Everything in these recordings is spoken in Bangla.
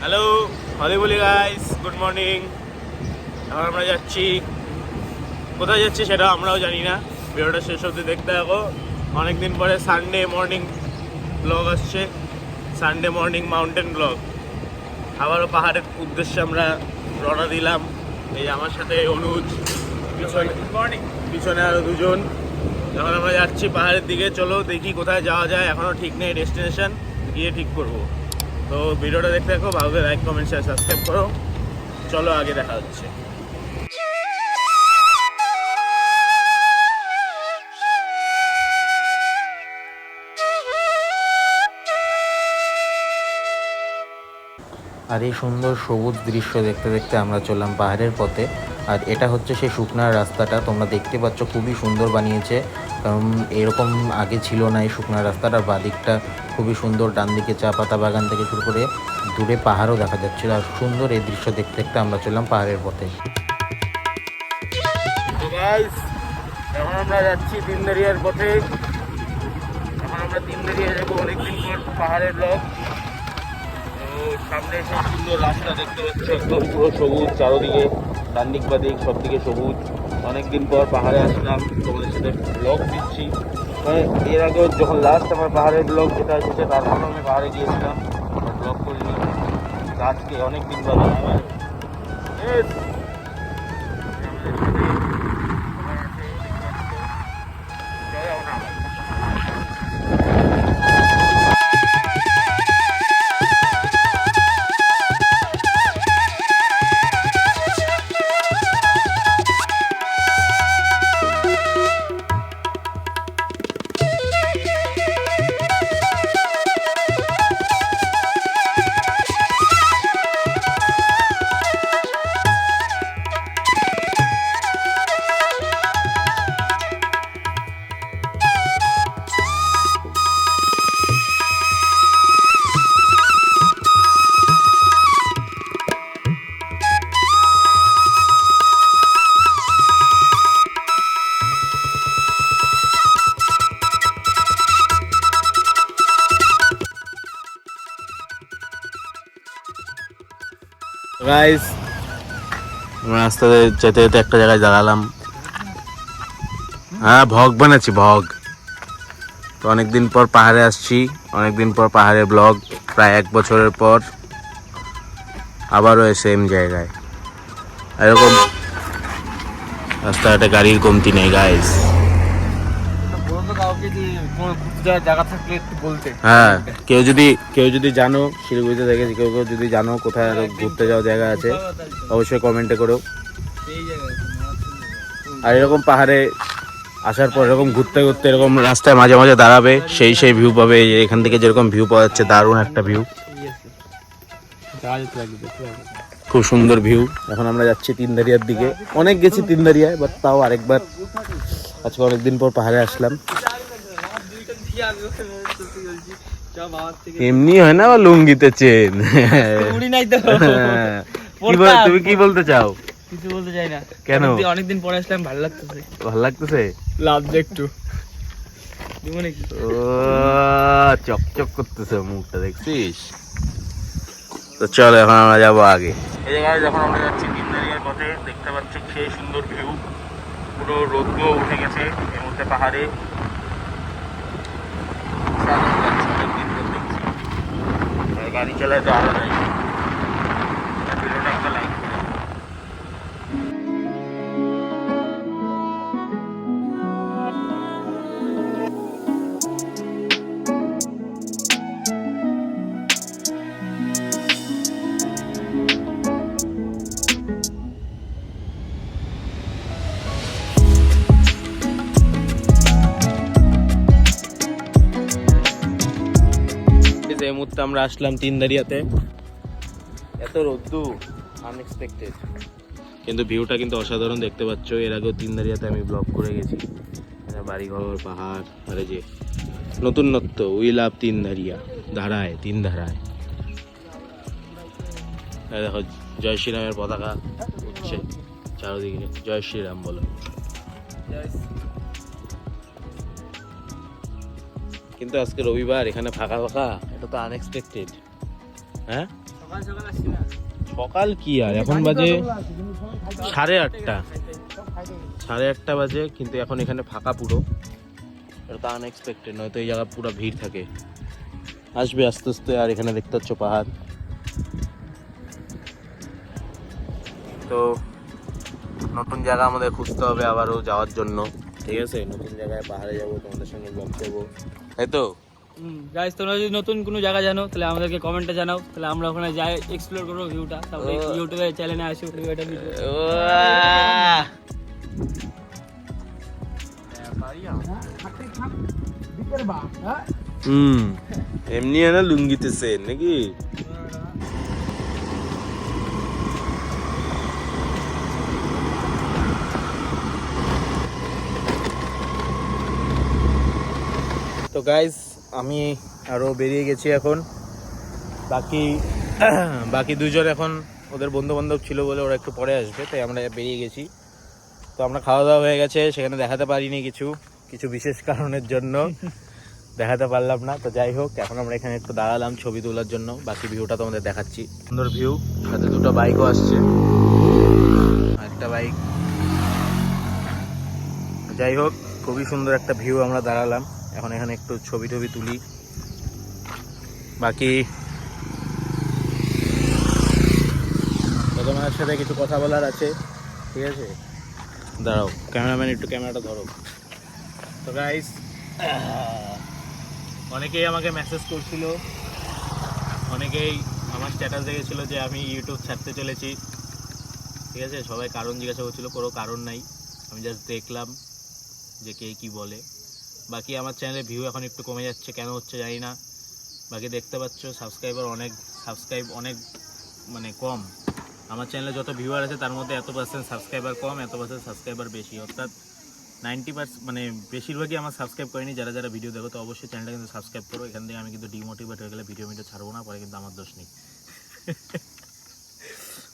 হ্যালো হলি বলি গাইস গুড মর্নিং এখন আমরা যাচ্ছি। কোথায় যাচ্ছি সেটা আমরাও জানি না। ভিডিওটা শেষ অবধি দেখতে থাকো। অনেকদিন পরে সানডে মর্নিং ব্লগ আসছে। সানডে মর্নিং মাউন্টেন ব্লগ আবারও পাহাড়ের উদ্দেশ্যে আমরা রওনা দিলাম। এই আমার সাথে অনুজ পিছনে মর্নিং পিছনে আরও দুজন। এখন আমরা যাচ্ছি পাহাড়ের দিকে। চলো দেখি কোথায় যাওয়া যায়। এখনও ঠিক নেই ডেস্টিনেশন। গিয়ে ঠিক করব। তো ভিডিওটা দেখতে থাকো, ভালো লাইক কমেন্ট শেয়ার সাবস্ক্রাইব করো। চলো আগে দেখা হচ্ছে। আর এই সুন্দর সবুজ দৃশ্য দেখতে দেখতে আমরা চললাম পাহাড়ের পথে। আর এটা হচ্ছে সেই শুকনার রাস্তাটা। তোমরা দেখতে পাচ্ছ খুবই সুন্দর বানিয়েছে। কারণ এরকম আগে ছিল না এই শুকনার রাস্তাটা। বাদিকটা খুবই সুন্দর ডান দিকে চা পাতা বাগান থেকে শুরু করে দূরে পাহাড়ও দেখা যাচ্ছিল। আর সুন্দর এই দৃশ্য দেখতে দেখতে আমরা চললাম পাহাড়ের পথে। আমরা যাচ্ছি তিনদারিয়ার পথে। এখন আমরা তিনদারিয়া যাব অনেকদিন পর পাহাড়ের লোক সামনে সব সুন্দর রাস্তা দেখতে পাচ্ছি। একদম পুরো সবুজ, চারোদিকে ডান দিক বা সব দিকে সবুজ। অনেকদিন পর পাহাড়ে আসলাম, তোমাদের সাথে ব্লগ দিচ্ছি। মানে এর আগে যখন লাস্ট আমার পাহাড়ের ব্লগ যেটা এসেছে তারপর আমি পাহাড়ে গিয়েছিলাম। ব্লগ করিনি। গাছকে অনেকদিন পর আমার Música গাইস রাস্তাতে যেতে যেতে একটা জায়গায় দাঁড়ালাম। হ্যাঁ ভগ বানাচ্ছি, ভগ। তো অনেকদিন পর পাহাড়ে আসছি, অনেকদিন পর পাহাড়ে ব্লগ প্রায় এক বছরের পর আবারও সেম জায়গায়। এরকম রাস্তাঘাটে গাড়ির কমতি নেই গাইস জায়গা থাকলে একটু বলতে। হ্যাঁ কেউ যদি কেউ যদি জানো শিলিগুড়িতে দেখেছি কেউ কেউ যদি জানো কোথায় আরও ঘুরতে যাওয়ার জায়গা আছে অবশ্যই কমেন্টে করো। আর এরকম পাহাড়ে আসার পর এরকম ঘুরতে ঘুরতে এরকম রাস্তায় মাঝে মাঝে দাঁড়াবে সেই সেই ভিউ পাবে এখান থেকে যেরকম ভিউ পাওয়া যাচ্ছে দারুণ একটা ভিউ খুব সুন্দর ভিউ এখন আমরা যাচ্ছি তিনদারিয়ার দিকে। অনেক গেছি তিনদারিয়ায় বাট তাও আরেকবার। আজকে অনেকদিন পর পাহাড়ে আসলাম। এমনি হয় না বা লুঙ্গিতে চেন? বল- তুমি কি বলতে চাও? কিছু বলতে চাই না। কেন? অনেকদিন- পরে আসলাম ভালো লাগতেছে। ভালো লাগতেছে? লাভ একটু। চকচক করতেছে মুখটা দেখছিস? তো চলো এখন আমরা যাব আগে। এই জায়গায় যখন আমরা যাচ্ছি তিনদারিয়ার পথে। দেখতে পাচ্ছ সেই সুন্দর ভিউ পুরো রোদ্র উঠে গেছে এই মুহূর্তে পাহাড়ে দারুণ লাগছে, অনেকদিন পর দেখছি। আর গাড়ি চালায় তো আরও মুহূর্তে আমরা আসলাম তিন তিনদারিয়াতে। এত রোদ্দু আনএক্সপেক্টেড কিন্তু ভিউটা কিন্তু অসাধারণ দেখতে পাচ্ছ। এর আগেও তিন তিনদারিয়াতে আমি ব্লগ করে গেছি। বাড়িঘর পাহাড় আর যে নতুনত্ব উই লাভ তিনধারিয়া ধারায় তিন ধারায়। দেখো জয় শ্রীরামের পতাকা উঠছে। চারদিকে জয় শ্রীরাম বলো। কিন্তু আজকে রবিবার, এখানে ফাঁকা ফাঁকা? এটা তো আনএক্সপেক্টেড হ্যাঁ? সকাল কি আর? এখন বাজে সাড়ে আটটা। সাড়ে আটটা বাজে, কিন্তু এখন এখানে ফাঁকা পুরো। এটা তো আনএক্সপেক্টেড নয়তো এই জায়গা পুরো ভিড় থাকে। আসবে আস্তে আস্তে, আর এখানে দেখতে পাচ্ছ পাহাড়। তো নতুন জায়গা আমাদের খুঁজতে হবে আবারও যাওয়ার জন্য। ঠিক আছে? নতুন জায়গায় পাহাড়ে যাব, তোমাদের সঙ্গে ব্লগ দেবো তাই তো? গাইস তোমরা যদি নতুন কোনো জায়গা জানো তাহলে আমাদেরকে কমেন্টে জানাও। তাহলে আমরা ওখানে যাই এক্সপ্লোর করব ভিউটা তারপরে। ইউটিউবে চ্যানেলে আসি ভিডিওটা হুম এমনি না সেন নাকি? তো গাইজ আমি আরও বেরিয়ে গেছি এখন। বাকি বাকি দুজন এখন ওদের বন্ধু বান্ধব ছিল বলে ওরা একটু পরে আসবে তাই আমরা বেরিয়ে গেছি। তো আমরা খাওয়া দাওয়া হয়ে গেছে সেখানে দেখাতে পারিনি কিছু কিছু বিশেষ কারণের জন্য। দেখাতে পারলাম না তো যাই হোক এখন আমরা এখানে একটু দাঁড়ালাম ছবি তোলার জন্য বাকি ভিউটা তোমাদের দেখাচ্ছি। সুন্দর ভিউ সাথে দুটো বাইকও আসছে। একটা বাইক যাই হোক খুবই সুন্দর একটা ভিউ আমরা দাঁড়ালাম। এখন এখানে একটু ছবি টবি তুলি। বাকি তোমার সাথে কিছু কথা বলার আছে ঠিক আছে? দাঁড়াও ক্যামেরাম্যান একটু ক্যামেরাটা ধরো। তো গাইস অনেকেই আমাকে মেসেজ করছিল অনেকেই আমার স্ট্যাটাস দেখেছিল যে আমি ইউটিউব ছাড়তে চলেছি ঠিক আছে? সবাই কারণ জিজ্ঞাসা করছিল কোনো কারণ নাই। আমি জাস্ট দেখলাম যে কে কি বলে। বাকি আমার চ্যানেলে ভিউ এখন একটু কমে যাচ্ছে, কেন হচ্ছে জানি না। বাকি দেখতে পাচ্ছ সাবস্ক্রাইবার অনেক সাবস্ক্রাইব অনেক মানে কম। আমার চ্যানেলে যত ভিউয়ার আছে, তার মধ্যে এত পার্সেন্ট সাবস্ক্রাইবার কম, এত পার্সেন্ট সাবস্ক্রাইবার বেশি। অর্থাৎ নাইনটি পার্সেন্ট মানে বেশিরভাগই আমার সাবস্ক্রাইব করেনি, যারা যারা ভিডিও দেখো, তো অবশ্যই চ্যানেলটা কিন্তু সাবস্ক্রাইব করো। এখান থেকে আমি কিন্তু ডিমোটিভেট হয়ে গেলে ভিডিও মিডিও ছাড়বো না, পরে কিন্তু আমার দোষ নেই।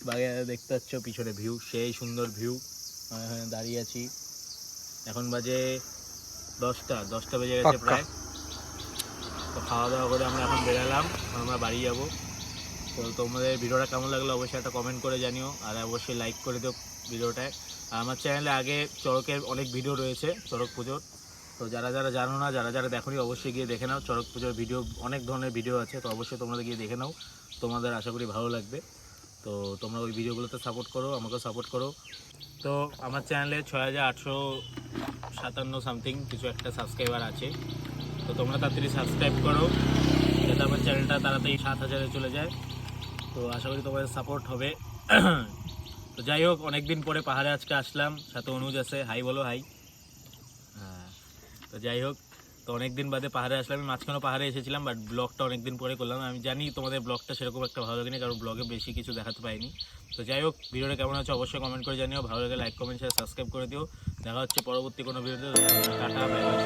বাগে দেখতে পাচ্ছ, পিছনে ভিউ সেই সুন্দর ভিউ দাঁড়িয়ে আছি। এখন বাজে দশটা দশটা বেজে গেছে। প্রায়। তো খাওয়া দাওয়া করে আমরা এখন বেরালাম আমরা বাড়ি যাব। তো তোমাদের ভিডিওটা কেমন লাগল অবশ্যই একটা কমেন্ট করে জানিও আর অবশ্যই লাইক করে দিও ভিডিওটায়। আর আমার চ্যানেলে আগে চড়কের অনেক ভিডিও রয়েছে চড়ক পুজোর। তো যারা যারা জানো না যারা যারা দেখোনি অবশ্যই গিয়ে দেখে নাও। চড়ক পুজোর ভিডিও অনেক ধরনের ভিডিও আছে তো অবশ্যই তোমরা গিয়ে দেখে নাও। তোমাদের আশা করি ভালো লাগবে। তো তোমরা ওই ভিডিওগুলোতে সাপোর্ট করো, আমাকেও সাপোর্ট করো। তো আমার চ্যানেলে ছয় হাজার আটশো সাতান্ন সামথিং কিছু একটা সাবস্ক্রাইবার আছে। তো তোমরা তাড়াতাড়ি সাবস্ক্রাইব করো, যাতে আমার চ্যানেলটা তাড়াতাড়ি সাত হাজারে চলে যায়। তো আশা করি তোমাদের সাপোর্ট হবে। তো যাই হোক, অনেকদিন পরে পাহাড়ে আজকে আসলাম। সাথে অনুজ আছে। হাই বলো হাই হ্যাঁ তো যাই হোক তো অনেকদিন বাদে পাহাড়ে আসলাম, আমি মাঝখানে পাহাড়ে এসেছিলাম বাট ব্লগটা অনেকদিন পরে করলাম। আমি জানি তোমাদের ব্লগটা সেরকম একটা ভালো লাগেনি, কারণ ব্লগে বেশি কিছু দেখাতে পাইনি। তো যাই হোক, ভিডিওটা কেমন হচ্ছে অবশ্যই কমেন্ট করে জানিও, ভালো লাগে লাইক কমেন্ট শেয়ার সাবস্ক্রাইব করে দিও। দেখা হচ্ছে পরবর্তী কোনো ভিডিওতে, টাটা বাই বাই